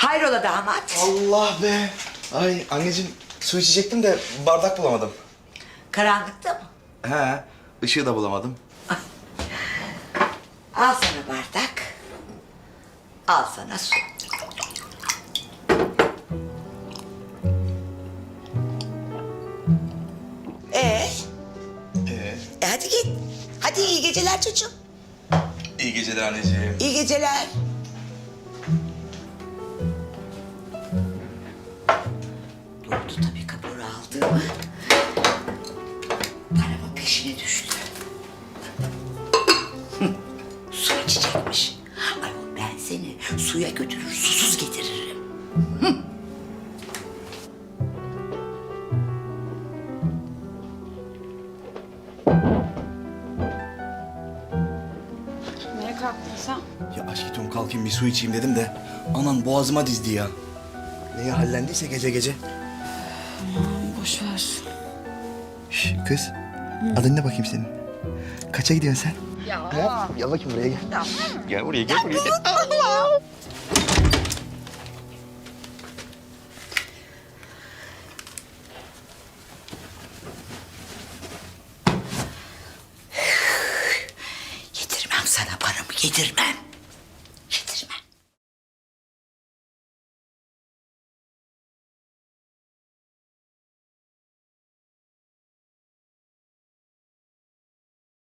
Hayrola damat? Allah be. Ay anneciğim su içecektim de bardak bulamadım. Karanlıkta mı? He, ışığı da bulamadım. Al sana bardak. Al sana su. Ee, Ee, e hadi git. Hadi iyi geceler çocuğum. iyi geceler anneciğim. İyi geceler. Aldığımı. Paramın peşine düştü. Su içecekmiş. Ayol ben seni suya götürür, susuz getiririm. Nereye kalktın sen? Ya aşk gidiyorum kalkayım bir su içeyim dedim de anan boğazıma dizdi ya. Neye hallendiyse gece gece. Boş ver. Şş, kız, adın ne bakayım senin? Kaça gidiyorsun sen? Ya. Gel bakayım buraya gel. Gel buraya gel buraya gel. Yedirmem sana paramı, yedirmem.